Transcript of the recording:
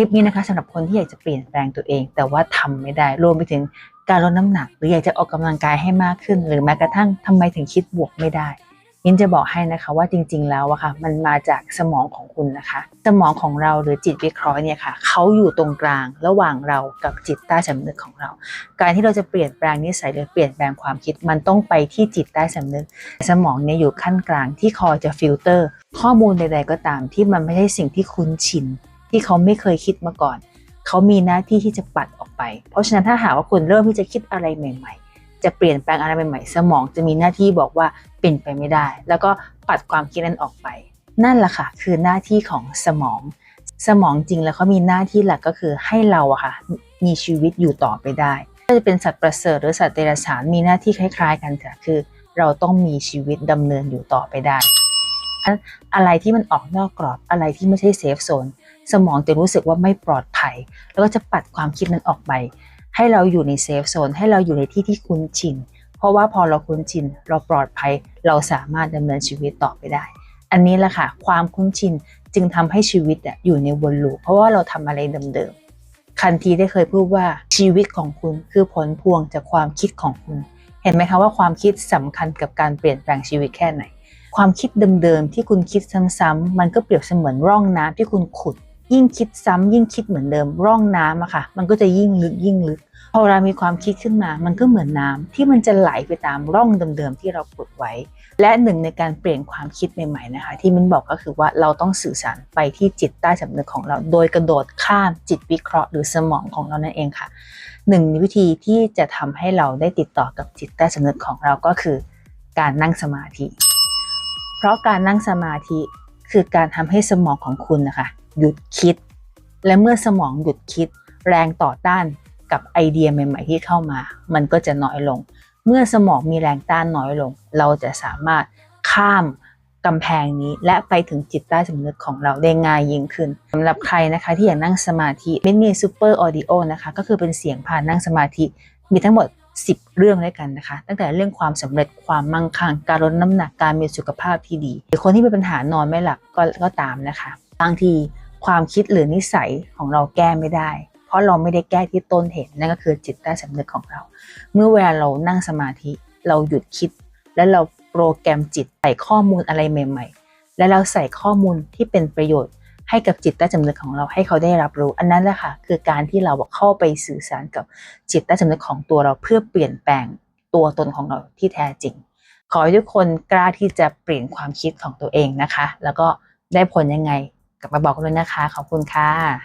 ลิปนี้นะคะสำหรับคนที่อยากจะเปลี่ยนแปลงตัวเอง แต่ว่าทำไม่ได้รวมไปถึงการลดน้ำหนัก หรืออยากจะออกกำลังกายให้มากขึ้น หรือแม้กระทั่งทำไมถึงคิดบวกไม่ได้ยินจะบอกให้นะคะว่าจริง ๆ แล้วอะค่ะมันมาจากสมองของคุณนะคะ สมองของเราหรือจิตวิเคราะห์เนี่ยค่ะเขาอยู่ตรงกลางระหว่างเรากับจิตใต้สำนึกของเรา การที่เราจะเปลี่ยนแปลงนิสัยหรือเปลี่ยนแปลงความคิดมันต้องไปที่จิตใต้สำนึก สมองเนี่ยอยู่ขั้นกลางที่คอยจะฟิลเตอร์ ข้อมูลใด ๆ ก็ตามที่มันไม่ใช่สิ่งที่คุ้นชิน ที่เขาไม่เคยคิดมาก่อน เขามีหน้าที่ที่จะปัดออกไป เพราะฉะนั้นถ้าหากว่าคุณเริ่มที่จะคิดอะไรใหม่ ๆ จะเปลี่ยนแปลงอะไรใหม่ๆ สมองจะมีหน้าที่บอกว่าเป็นไปไม่ได้ แล้วก็ปัดความคิดนั้นออกไป นั่นแหละค่ะ คือหน้าที่ของสมอง สมองจริงแล้วเขามีหน้าที่หลักก็คือให้เราอะค่ะมีชีวิตอยู่ต่อไปได้ก็จะเป็นสัตว์ประเสริฐหรือสัตว์เดรัจฉานมีหน้าที่คล้าย ๆ กันค่ะคือ เราต้องมีชีวิตดำเนินอยู่ต่อไปได้ อะไรที่มันออกนอกกรอบอะไรที่ไม่ใช่เซฟโซนสมองจะรู้สึกว่าไม่ปลอดภัย แล้วก็จะปัดความคิดนั้นออกไป ให้เราอยู่ในเซฟโซนให้เราอยู่ในที่ที่คุ้นชิน เพราะว่าพอเราคุ้นชิน เราปลอดภัย เราสามารถดำเนินชีวิตต่อไปได้ อันนี้แหละค่ะ ความคุ้นชินจึงทำให้ชีวิตอะอยู่ในวนลูปเพราะว่าเราทำอะไรเดิมๆคันทีได้เคยพูดว่าชีวิตของคุณคือผลพวงจากความคิดของคุณ เห็นไหมคะว่าความคิดสำคัญกับการเปลี่ยนแปลงชีวิตแค่ไหน ความคิดเดิมๆที่คุณคิดซ้ำๆมันก็เปรียบเสมือนร่องน้ำที่คุณขุด ยิ่งคิดซ้ำยิ่งคิดเหมือนเดิม ร่องน้ำอะค่ะ มันก็จะยิ่งลึกยิ่งลึกพอเรามีความคิดขึ้นมา มันก็เหมือนน้ำที่มันจะไหลไปตามร่องเดิมๆที่เราขุดไว้ และหนึ่งในการเปลี่ยนความคิดใหม่ๆนะคะ ที่มินบอกก็คือว่าเราต้องสื่อสารไปที่จิตใต้สำนึกของเรา โดยกระโดดข้ามจิตวิเคราะห์หรือสมองของเรานั่นเองค่ะหนึ่งวิธีที่จะทำให้เราได้ติดต่อกับจิตใต้สำนึกของเราก็คือ การนั่งสมาธิ เพราะการนั่งสมาธิคือการทำให้สมองของคุณนะคะ หยุดคิด และเมื่อสมองหยุดคิด แรงต่อต้านกับไอเดียใหม่ ๆ ที่เข้ามา มันก็จะน้อยลง เมื่อสมองมีแรงต้านน้อยลง เราจะสามารถข้ามกำแพงนี้และไปถึงจิตใต้สำนึกของเราได้ง่ายยิ่งขึ้นสำหรับใครนะคะที่อยากนั่งสมาธิมินมีซูเปอร์ออดิโอนะคะ ก็คือเป็นเสียงพานนั่งสมาธิ มีทั้งหมด 10 เรื่องด้วยกันนะคะ ตั้งแต่เรื่องความสำเร็จความมั่งคั่งการลดน้ำหนักการมีสุขภาพที่ดีหรือคนที่มีปัญหานอนไม่หลับก็ก็ตามนะคะบางทีความคิดหรือนิสัยของเราแก้ไม่ได้ เพราะเราไม่ได้แก้ที่ต้นเหตุนั่นก็คือจิตใต้สำนึกของเรา เมื่อเวลาเรานั่งสมาธิเราหยุดคิด และเราโปรแกรมจิตใส่ข้อมูลอะไรใหม่ ๆ และเราใส่ข้อมูลที่เป็นประโยชน์ ให้กับจิตใต้สำนึกของเราให้เขาได้รับรู้ อันนั้นแหละค่ะคือการที่เราเข้าไปสื่อสารกับจิตใต้สำนึกของตัวเราเพื่อเปลี่ยนแปลงตัวตนของเราที่แท้จริง ขอให้ทุกคนกล้าที่จะเปลี่ยนความคิดของตัวเองนะคะ แล้วก็ได้ผลยังไงกลับมาบอกกันด้วยนะคะ ขอบคุณค่ะ